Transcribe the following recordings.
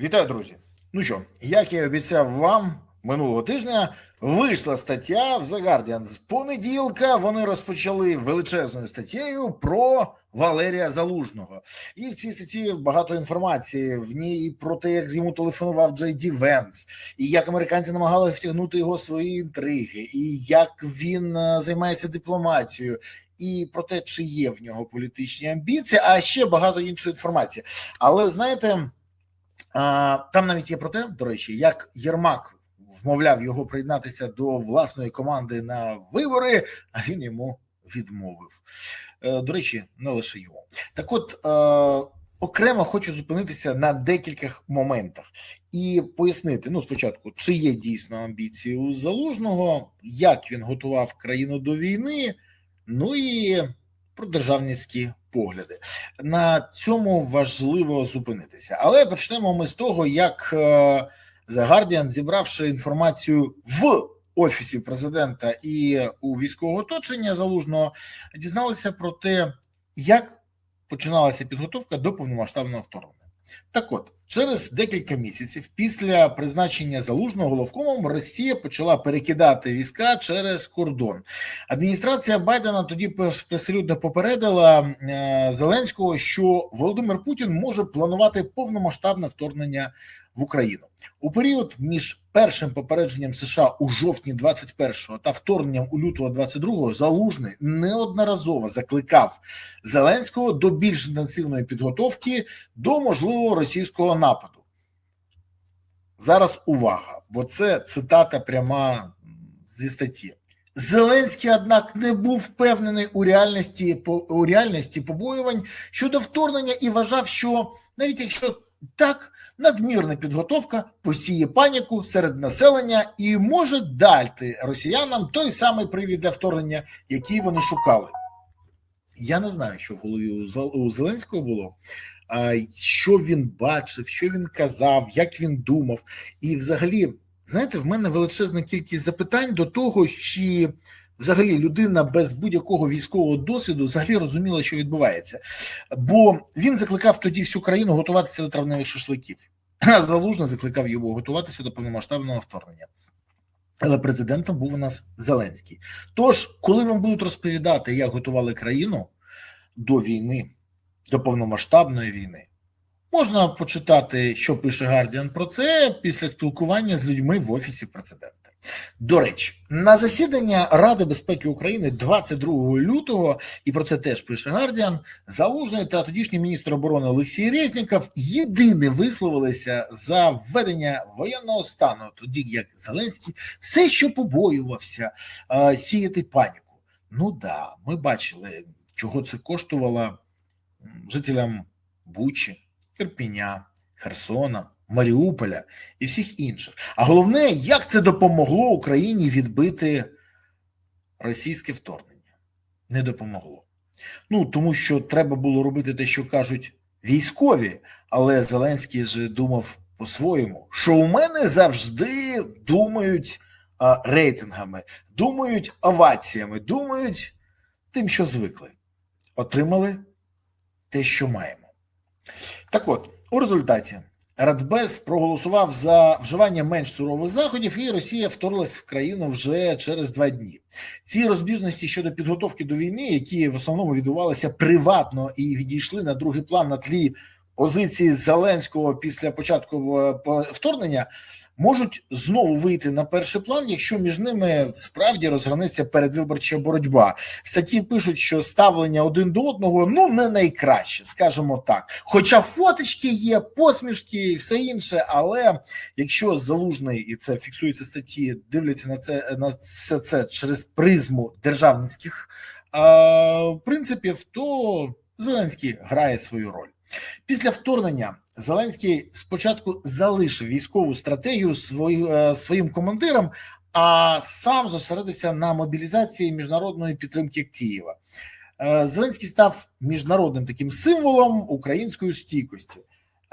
Вітаю, друзі. Ну що, як я обіцяв вам минулого тижня, вийшла стаття в The Guardian. З понеділка вони розпочали величезною статтєю про Валерія Залужного. І в цій статті багато інформації. В ній і про те, як йому телефонував Джей Ді Венс, і як американці намагалися втягнути його в свої інтриги, і як він е, займається дипломатією. І про те, чи є в нього політичні амбіції, а ще багато іншої інформації. Але знаєте, Там навіть є про те, до речі, як Єрмак вмовляв його приєднатися до власної команди на вибори, а він йому відмовив. Е, До речі, не лише йому. Так, от е, окремо хочу зупинитися на декількох моментах і пояснити: ну, спочатку, чи є дійсно амбіції у залужного, як він готував країну до війни, ну і про державницькі погляди. На цьому важливо зупинитися. Але почнемо ми з того, як е, The Guardian, зібравши інформацію в офісі президента і у військового оточення залужного, дізналися про те, як починалася підготовка до повномасштабного вторгнення. Так от, через декілька місяців після призначення залужного головкомом Росія почала перекидати війська через кордон. Адміністрація Байдена тоді привселюдно попередила е, Зеленського, що Володимир Путін може планувати повномасштабне вторгнення в Україну у період між першим попередженням США у жовтні 21-го та вторгненням у лютого 22-го Залужний неодноразово закликав Зеленського до більш інтенсивної підготовки до можливого російського нападу. Зараз увага, бо це цитата пряма зі статті. Зеленський, однак, не був впевнений у реальності у реальності побоювань щодо вторгнення і вважав, що навіть якщо так, надмірна підготовка посіє паніку серед населення і може дати росіянам той самий привід для вторгнення, який вони шукали. Я не знаю, що в голові у Зеленського було, що він бачив, що він казав, як він думав. І, взагалі, знаєте, в мене величезна кількість запитань до того, чи взагалі людина без будь-якого військового досвіду взагалі розуміла, що відбувається. Бо він закликав тоді всю країну готуватися до травневих шашликів, залужно закликав його готуватися до повномасштабного вторгнення. Але президентом був у нас Зеленський. Тож, коли вам будуть розповідати, як готували країну до війни, до повномасштабної війни, можна почитати, що пише Гардіан про це після спілкування з людьми в офісі президента. До речі, на засідання Ради безпеки України 22 лютого, і про це теж пише Гардіан, Залужний та тодішній міністр оборони Олексій Резніков єдине висловилися за введення воєнного стану, тоді як Зеленський все, що побоювався е, сіяти паніку. Ну да, ми бачили, чого це коштувало жителям Бучі, Ірпіня, Херсона. Маріуполя і всіх інших. А головне, як це допомогло Україні відбити російське вторгнення? Не допомогло. Ну тому що треба було робити те, що кажуть військові, але Зеленський же думав по-своєму, що у мене завжди думають а, рейтингами, думають оваціями, думають тим, що звикли. Отримали те, що маємо. Так от, у результаті. Радбез проголосував за вживання менш сурових заходів, і Росія вторглась в країну вже через два дні. Ці розбіжності щодо підготовки до війни, які в основному відбувалися приватно і відійшли на другий план на тлі позиції Зеленського після початку е, вторгнення, можуть знову вийти на перший план, якщо між ними справді розграниться передвиборча боротьба. Статті пишуть, що ставлення один до одного ну не найкраще, скажімо так. Хоча фоточки є, посмішки і все інше, але якщо залужний і це фіксується статті, дивляться на це на все це через призму державницьких е, принципів, то Зеленський грає свою роль. Після вторгнення Зеленський спочатку залишив військову стратегію свої, своїм командирам, а сам зосередився на мобілізації міжнародної підтримки Києва. Зеленський став міжнародним таким символом української стійкості.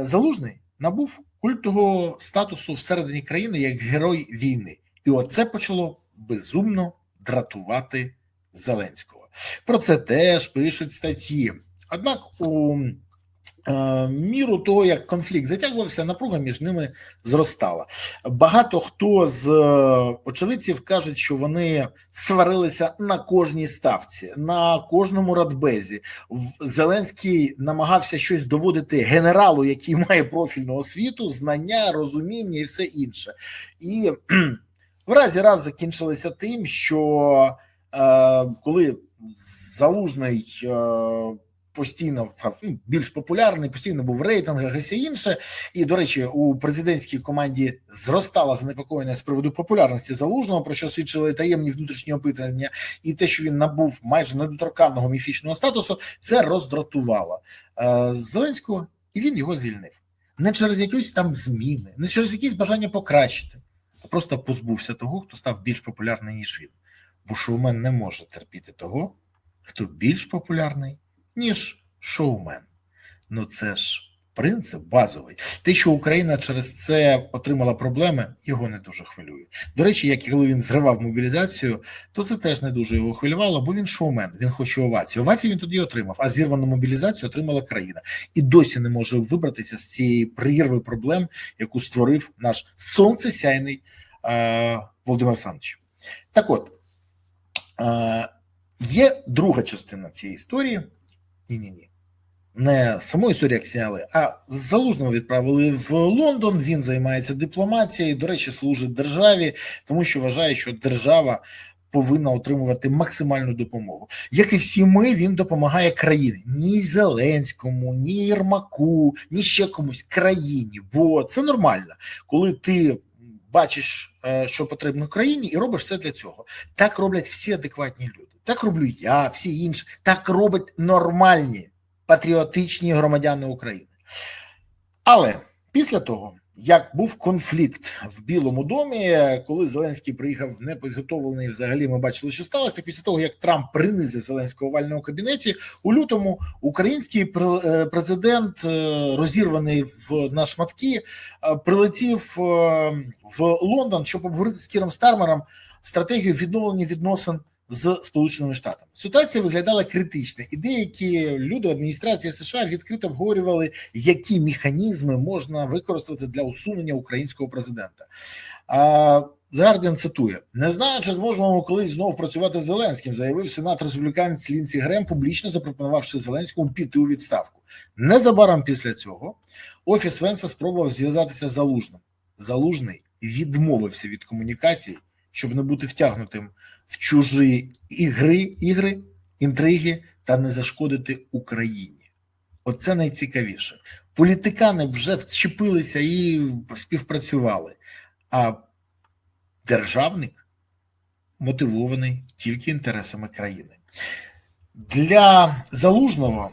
Залужний набув культового статусу всередині країни як герой війни, і оце почало безумно дратувати Зеленського. Про це теж пишуть статті. Однак у е, міру того, як конфлікт затягувався, напруга між ними зростала. Багато хто з е, очевидців кажуть, що вони сварилися на кожній ставці, на кожному радбезі. Зеленський намагався щось доводити генералу, який має профільну освіту, знання, розуміння і все інше. І в разі раз закінчилися тим, що е, коли залужний. Е, Постійно ну, більш популярний, постійно був в рейтингах і все інше. І до речі, у президентській команді зростала занепокоєння з приводу популярності залужного, про що свідчили таємні внутрішні опитання, і те, що він набув майже недоторканного міфічного статусу, це роздратувало е, Зеленського, і він його звільнив. Не через якісь там зміни, не через якісь бажання покращити, а просто позбувся того, хто став більш популярний, ніж він. Бо шоумен не може терпіти того, хто більш популярний, ніж шоумен. Ну це ж принцип базовий. Те, що Україна через це отримала проблеми, його не дуже хвилює. До речі, як коли він зривав мобілізацію, то це теж не дуже його хвилювало, бо він шоумен, він хоче овації. Овації він тоді отримав, а зірвану мобілізацію отримала країна. І досі не може вибратися з цієї прірви проблем, яку створив наш сонцесяйний е, Володимир Олександрович. Так от, е, є друга частина цієї історії. Ні, ні, ні. Не саму історію як зняли, а залужного відправили в Лондон. Він займається дипломатією. До речі, служить державі, тому що вважає, що держава повинна отримувати максимальну допомогу. Як і всі ми, він допомагає країні ні Зеленському, ні Єрмаку, ні ще комусь країні. Бо це нормально, коли ти бачиш, е, що потрібно країні, і робиш все для цього. Так роблять всі адекватні люди. Так роблю я, всі інші. Так роблять нормальні патріотичні громадяни України. Але після того, як був конфлікт в Білому домі, коли Зеленський приїхав непідготовлений, взагалі ми бачили, що сталося. Після того, як Трамп принизив Зеленського в овальному кабінеті, у лютому український е, президент, е, розірваний в на шматки, е, прилетів в Лондон, щоб обговорити з Кіром Стармером стратегію відновлення відносин з Сполученими Штатами. Ситуація виглядала критично, і деякі люди адміністрації США відкрито обговорювали, які механізми можна використати для усунення українського президента. А The цитує: не знаю, чи зможемо колись знову працювати з Зеленським, заявив сенат республіканець Лінсі Грем, публічно запропонувавши Зеленському піти у відставку. Незабаром після цього офіс Венса спробував зв'язатися з Залужним. Залужний відмовився від комунікації, щоб не бути втягнутим в чужі ігри, ігри, інтриги та не зашкодити Україні. Оце найцікавіше. Політикани вже вчепилися і співпрацювали, а державник мотивований тільки інтересами країни. Для залужного,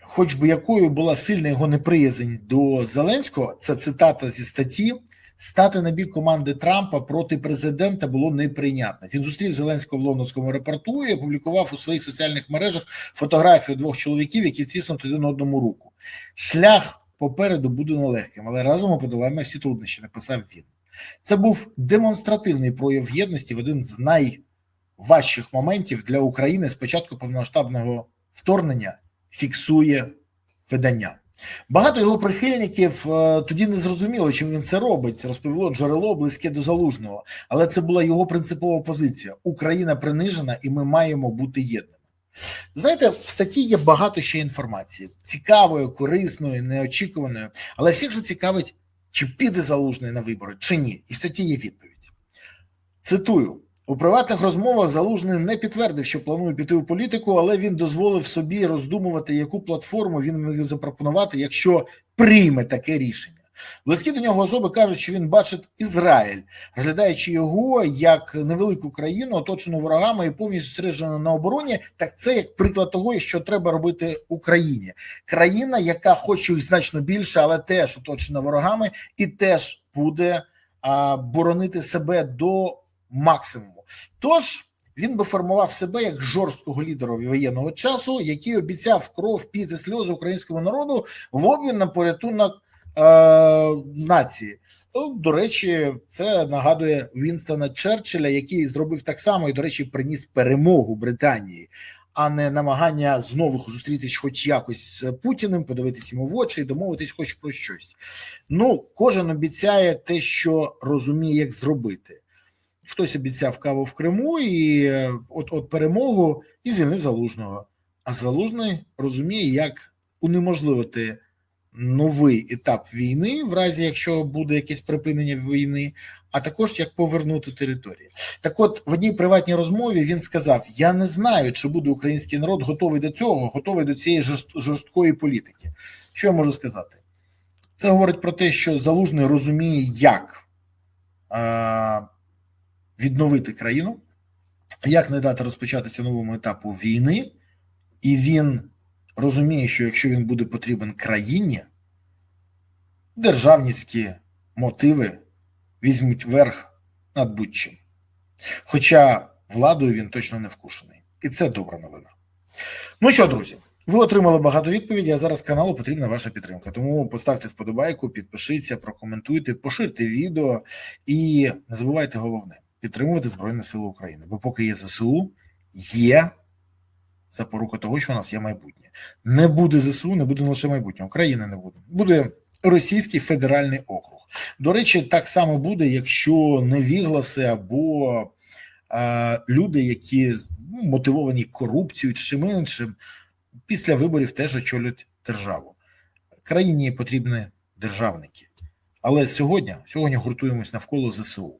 хоч би якою була сильна його неприязнь до Зеленського, це цитата зі статті. Стати на бік команди Трампа проти президента було неприйнятно. Він зустрів Зеленського в лондонському аеропорту і опублікував у своїх соціальних мережах фотографію двох чоловіків, які тиснуть один одному руку. Шлях попереду буде нелегким, але разом ми подолаємо всі труднощі. Написав він. Це був демонстративний прояв єдності в один з найважчих моментів для України з початку повномасштабного вторгнення. Фіксує видання. Багато його прихильників е, тоді не зрозуміло, чим він це робить. Розповіло джерело близьке до залужного, але це була його принципова позиція: Україна принижена, і ми маємо бути єдними. Знаєте, в статті є багато ще інформації: цікавої, корисної, неочікуваної, але всіх же цікавить, чи піде залужний на вибори, чи ні. І в статті є відповідь. Цитую. У приватних розмовах Залужний не підтвердив, що планує піти у політику, але він дозволив собі роздумувати, яку платформу він міг запропонувати, якщо прийме таке рішення. Близькі до нього особи кажуть, що він бачить Ізраїль, розглядаючи його як невелику країну, оточену ворогами і повністю зосереджену на обороні. Так це як приклад того, що треба робити Україні. Країна, яка хоче їх значно більше, але теж оточена ворогами, і теж буде а, боронити себе до максимуму. Тож він би формував себе як жорсткого лідера воєнного часу, який обіцяв кров, піти сльози українському народу в обмін на порятунок е, нації. Ну, До речі, це нагадує Вінстона Черчилля, який зробив так само і, до речі, приніс перемогу Британії. а не намагання знову зустрітись хоч якось з Путіним, подивитись йому в очі і домовитись хоч про щось. Ну, кожен обіцяє те, що розуміє, як зробити. Хтось обіцяв каву в Криму і е, от от перемогу і звільнив залужного. А залужний розуміє, як унеможливити новий етап війни, в разі якщо буде якесь припинення війни, а також як повернути території. Так, от в одній приватній розмові він сказав: Я не знаю, чи буде український народ готовий до цього, готовий до цієї жорсткої політики. Що я можу сказати? Це говорить про те, що залужний розуміє, як відновити країну, як не дати розпочатися новому етапу війни, і він розуміє, що якщо він буде потрібен країні, державницькі мотиви візьмуть верх над будь-чим. Хоча владою він точно не вкушений. І це добра новина. Ну що, друзі, ви отримали багато відповідей, а зараз каналу потрібна ваша підтримка. Тому поставте вподобайку, підпишіться, прокоментуйте, поширте відео і не забувайте головне підтримувати Збройні Сили України. Бо поки є ЗСУ, є запорука того, що у нас є майбутнє. Не буде ЗСУ, не буде лише майбутнє. України не буде. Буде Російський федеральний округ. До речі, так само буде, якщо невігласи або е, люди, які ну, мотивовані корупцією чи чим іншим, після виборів теж очолюють державу. Країні потрібні державники. Але сьогодні сьогодні гуртуємось навколо ЗСУ.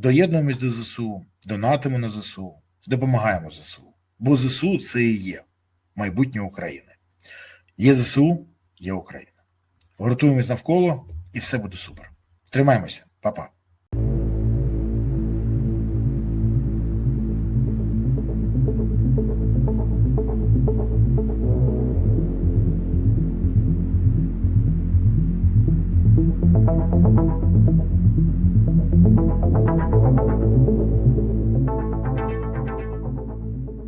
Доєднуємось до ЗСУ, донатимо на ЗСУ, допомагаємо ЗСУ. Бо ЗСУ це і є майбутнє України. Є ЗСУ, є Україна. Гуртуємось навколо, і все буде супер. Тримаємося, Па-па.